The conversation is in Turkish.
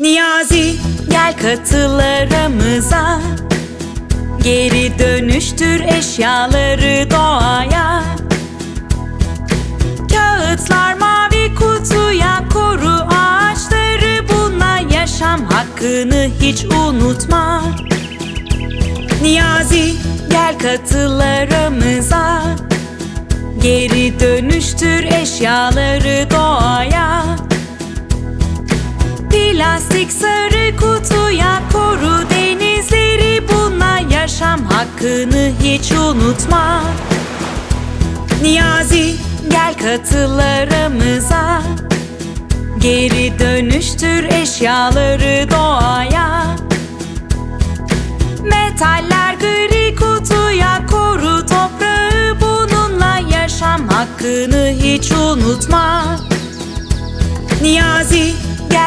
Niyazi gel katıl aramıza Geri dönüştür eşyaları doğaya. Kağıtlar mavi kutuya koru ağaçları. Bununla yaşam hakkını hiç unutma. Niyazi gel katıl aramıza Geri dönüştür eşyaları doğaya Plastik sarı kutuya koru denizleri Bununla yaşam hakkını hiç unutma. Niyazi gel katıl aramıza Geri dönüştür eşyaları doğaya. Metaller gri kutuya koru toprağı Bununla yaşam hakkını hiç unutma. Niyazi